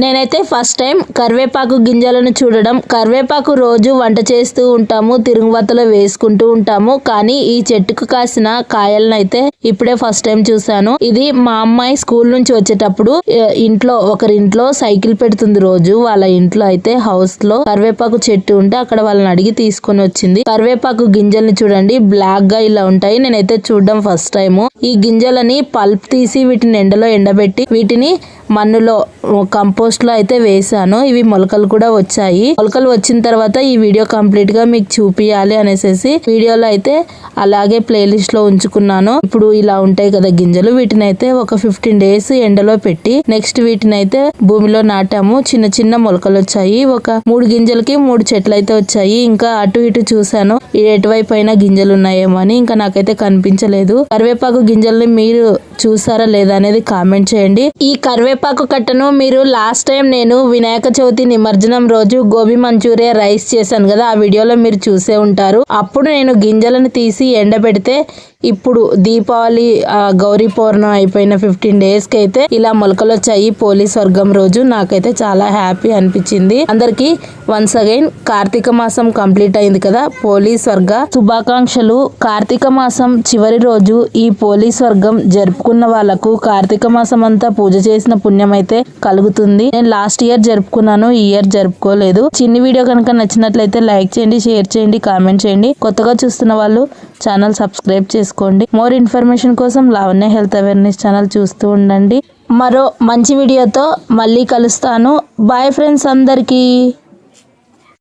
నేనైతే first time కరివేపాకు గింజలను చూడడం. కరివేపాకు రోజు వంట చేస్తూ ఉంటాము తిరుగువతలో వేసుకుంటూ ఉంటాము. కానీ ఈ చెట్టుకు కాసిన కాయలను అయితే ఇప్పుడే ఫస్ట్ టైం చూసాను ఇది మా అమ్మాయి స్కూల్ నుంచి వచ్చేటప్పుడు ఇంట్లో ఒకరింట్లో సైకిల్ పెడుతుంది రోజు. వాళ్ళ ఇంట్లో అయితే హౌస్లో కరివేపాకు చెట్టు ఉంటే అక్కడ వాళ్ళని అడిగి తీసుకొని వచ్చింది. కరివేపాకు గింజల్ని చూడండి బ్లాక్గా ఇలా ఉంటాయి. నేనైతే చూడడం ఫస్ట్ టైం ఈ గింజలని పల్ప్ తీసి వీటిని ఎండలో ఎండబెట్టి వీటిని మన్నులో కంపోస్ట్లో అయితే వేసాను ఇవి మొలకలు కూడా వచ్చాయి. మొలకలు వచ్చిన తర్వాత ఈ వీడియో కంప్లీట్గా మీకు చూపియాలి అనేసి వీడియోలో అయితే అలాగే ప్లేలిస్ట్లో ఉంచుకున్నాను. ఇప్పుడు ఇలా ఉంటాయి కదా గింజలు. వీటిని అయితే ఒక ఫిఫ్టీన్ డేస్ ఎండలో పెట్టి నెక్స్ట్ వీటిని అయితే భూమిలో నాటాము. చిన్న చిన్న మొలకలు వచ్చాయి. ఒక మూడు గింజలకి మూడు చెట్లు అయితే వచ్చాయి. ఇంకా అటు ఇటు చూసాను ఎటువైపు అయినా గింజలు ఉన్నాయేమో అని ఇంకా నాకైతే కనిపించలేదు. కరివేపాకు గింజల్ని మీరు చూసారా లేదా అనేది కామెంట్ చేయండి. ఈ కరివేపాకు కట్టను. మీరు లాస్ట్ టైం నేను వినాయక చవితి నిమజ్జనం రోజు గోబీ మంచూరియా రైస్ చేశాను కదా ఆ వీడియోలో మీరు చూసే ఉంటారు. అప్పుడు నేను గింజలను తీసి ఎండబెడితే ఇప్పుడు దీపావళి గౌరీ పౌర్ణం అయిపోయిన ఫిఫ్టీన్ డేస్కి అయితే ఇలా మొలకలు వచ్చాయి పోలీస్ వర్గం రోజు. నాకైతే చాలా హ్యాపీ అనిపించింది. అందరికి వన్స్ అగైన్ కార్తీక మాసం కంప్లీట్ అయింది కదా. పోలీస్ వర్గ శుభాకాంక్షలు. కార్తీక మాసం చివరి రోజు ఈ పోలీస్ వర్గం జరుపుకున్న వాళ్ళకు కార్తీక మాసం అంతా పూజ చేసిన పుణ్యం అయితే కలుగుతుంది. నేను లాస్ట్ ఇయర్ జరుపుకున్నాను ఈ ఇయర్ జరుపుకోలేదు. చిన్ని వీడియో కనుక నచ్చినట్లయితే లైక్ చేయండి షేర్ చేయండి కామెంట్ చేయండి. కొత్తగా చూస్తున్న వాళ్ళు ఛానల్ సబ్స్క్రైబ్ చేసుకోండి. మోర్ ఇన్ఫర్మేషన్ కోసం లావణ్య హెల్త్ అవేర్నెస్ ఛానల్ చూస్తూ ఉండండి. మరో మంచి వీడియోతో మళ్ళీ కలుస్తాను. బాయ్ ఫ్రెండ్స్ అందరికీ.